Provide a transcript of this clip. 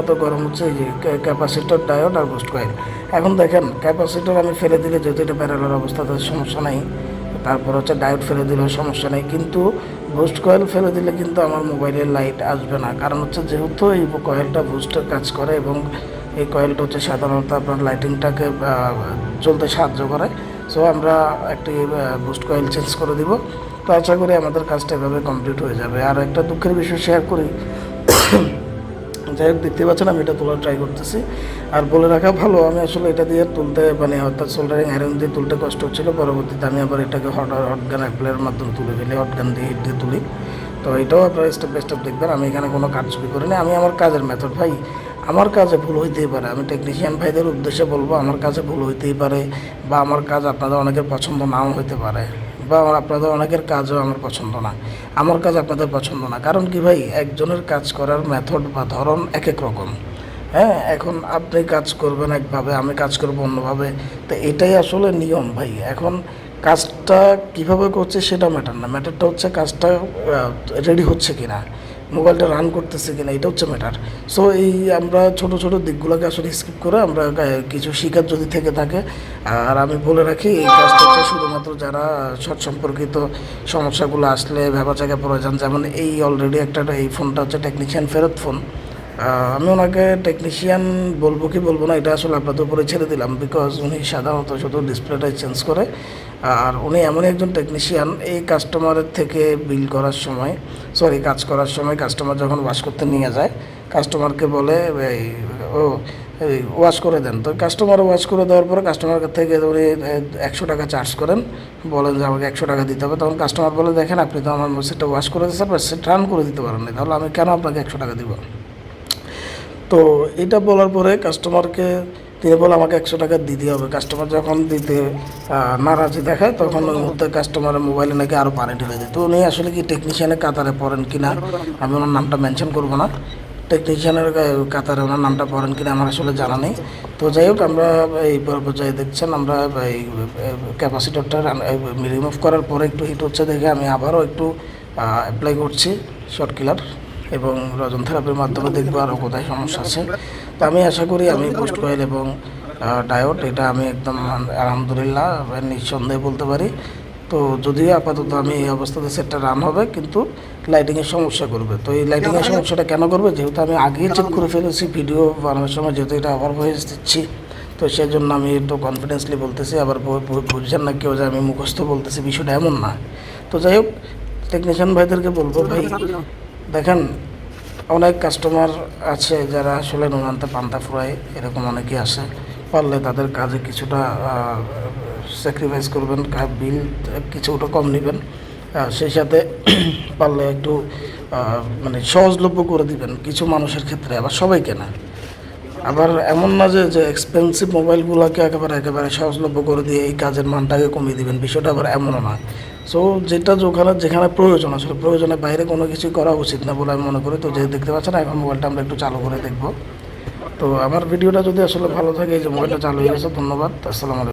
মতো গরম হচ্ছে, এই যে ক্যাপাসিটর ডায়োড আর বুস্ট কয়েল এখন দেখেন ক্যাপাসিটর আমি ফেলে দিলে যেহেতু এটা প্যারালার অবস্থা, তাদের সমস্যা নেই। তারপর হচ্ছে ডায়োড ফেলে দিলেও সমস্যা নেই। কিন্তু বুস্ট কয়েল ফেলে দিলে কিন্তু আমার মোবাইলের লাইট আসবে না। কারণ হচ্ছে যেহেতু এই কয়েলটা বুস্টের কাজ করে এবং এই কয়েলটা হচ্ছে সাধারণত আপনার লাইটিংটাকে চলতে সাহায্য করে। সো আমরা একটি বুস্ট কয়েল চেঞ্জ করে দিব। তো আশা করি আমাদের কাজটা এভাবে কমপ্লিট হয়ে যাবে। আর একটা দুঃখের বিষয় শেয়ার করি। যাই হোক দেখতে পাচ্ছেন, আমি এটা তোলার ট্রাই করতেছি। আর বলে রাখা ভালো, আমি আসলে এটা দিয়ে তুলতে মানে অর্থাৎ সোল্ডারিং আয়রন দিয়ে তুলতে কষ্ট হচ্ছিল, পরবর্তীতে আমি আবার এটাকে হট হট গান অ্যাপ্লাইয়ের মাধ্যমে তুলে ফেলি হট গান দিয়ে হিট দিয়ে তুলি। তো এটাও আপনারা স্টেপ বাই স্টেপ দেখবেন, আমি এখানে কোনো কাজ ছবি করিনি। আমি আমার কাজের মেথড ভাই, আমার কাজে ভুল হইতেই পারে। আমি টেকনিশিয়ান ভাইদের উদ্দেশ্যে বলব, আমার কাজে ভুল হইতেই পারে বা আমার কাজ আপনাদের অনেকের পছন্দ নাও হইতে পারে। বা আপনাদের অনেকের কাজও আমার পছন্দ না। আমার কাজ আপনাদের পছন্দ না। কারণ কি ভাই, একজনের কাজ করার মেথড বা ধরন এক এক রকম। হ্যাঁ এখন আপনি কাজ করবেন একভাবে, আমি কাজ করব অন্যভাবে। তো এটাই আসলে নিয়ম ভাই। এখন কাজটা কীভাবে করছে সেটা ম্যাটার না। ম্যাটারটা হচ্ছে কাজটা রেডি হচ্ছে কিনা। মোবাইলটা রান করতেছে কিনা, এটা হচ্ছে ম্যাটার সো এই আমরা ছোট ছোট দিকগুলোকে আসলে স্কিপ করে আমরা কিছু শিকার যদি থেকে থাকে, আর আমি বলে রাখি, এই কাজটা হচ্ছে শুধুমাত্র যারা শর্ট সম্পর্কিত সমস্যাগুলো আসলে ভেবা জায়গায় প্রয়োজন। যেমন এই অলরেডি একটা, এই ফোনটা হচ্ছে টেকনিশিয়ান ফেরত ফোন আমি ওনাকে টেকনিশিয়ান বলব কি বলব না, এটা আসলে আপনাদের উপরে ছেড়ে দিলাম বিকজ উনি সাধারণত শুধু ডিসপ্লেটাই চেঞ্জ করে, আর উনি এমনই একজন টেকনিশিয়ান এই কাস্টমারের থেকে বিল করার সময় সরি কাজ করার সময় কাস্টমার যখন ওয়াশ করতে নিয়ে যায় কাস্টমারকে বলে ও ওয়াশ করে দেন। তো কাস্টমার ওয়াশ করে দেওয়ার পরে কাস্টমার থেকে উনি একশো টাকা চার্জ করেন, বলেন যে আমাকে একশো টাকা দিতে হবে। তখন কাস্টমার বলে, দেখেন, আপনি তো আমার সেটা ওয়াশ করে দিচ্ছেন বাট সেটা রান করে দিতে পারেন তাহলে আমি কেন আপনাকে একশো টাকা দিব? তো এটা বলার পরে কাস্টমারকে তিনি বলে, আমাকে একশো টাকা দিতে হবে। কাস্টমার যখন দিতে নারাজি দেখায়, তখন ওই মুহূর্তে কাস্টমারের মোবাইলে নাকি আরও পানি ঢেলে দেয়। তো উনি আসলে কি টেকনিশিয়ানের কাতারে পড়েন কিনা, আমি ওনার নামটা মেনশন করব না। টেকনিশিয়ানের কাতারে ওনার নামটা পড়েন কিনা আমার আসলে জানা নেই। তো যাই হোক, আমরা এই পর্যায়ে দেখছেন, আমরা এই ক্যাপাসিটরটা রিমুভ করার পরে একটু হিট হচ্ছে দেখে আমি আবারও একটু অ্যাপ্লাই করছি শর্ট কিলার এবং রজন থেরাপির মাধ্যমে দেখব আরও কোথায় সমস্যা আছে। তো আমি আশা করি আমি পোস্ট কয়েল এবং ডায়োড এটা আমি একদম আলহামদুলিল্লাহ নিঃসন্দেহে বলতে পারি। তো যদিও আপাতত আমি এই অবস্থাতে সেটটা রান হবে, কিন্তু লাইটিংয়ের সমস্যা করবে। তো এই লাইটিংয়ের সমস্যাটা কেন করবে? যেহেতু আমি আগেই চেক করে ফেলেছি ভিডিও বানানোর সময় যেহেতু এটা আবার ভয়েস দিচ্ছি, তো সেই জন্য আমি একটু কনফিডেন্সলি বলতেছি, আবার বুঝছেন না কেউ যে আমি মুখস্থ বলতেছি, বিষয়টা এমন না। তো যাই হোক টেকনিশিয়ান ভাইদেরকে বলব ভাই দেখেন, অনেক কাস্টমার আছে যারা আসলে নুনান্তে পান্তা ফুরায়, এরকম অনেকে আসে পারলে তাদের কাজে কিছুটা স্যাক্রিফাইস করবেন বিল কিছুটা কম নেবেন। সেই সাথে পারলে একটু মানে সহজলভ্য করে দিবেন। কিছু মানুষের ক্ষেত্রে আবার সবাইকে না। আবার এমন না যে যে এক্সপেন্সিভ মোবাইলগুলোকে একেবারে একেবারে সহজলভ্য করে দিয়ে এই কাজের মানটাকে কমিয়ে দেবেন, বিষয়টা আবার এমনও না। সো যেটা যেখানে যেখানে প্রয়োজন আসলে, প্রয়োজনের বাইরে কোনো কিছু করা উচিত না বলে আমি মনে করি। তো যে দেখতে পাচ্ছেন, এখন মোবাইলটা আমরা একটু চালু করে দেখব। তো আমার ভিডিওটা যদি আসলে ভালো থাকে, এই যে মোবাইলটা চালু হয়ে গেছে, ধন্যবাদ, আসসালামু আলাইকুম।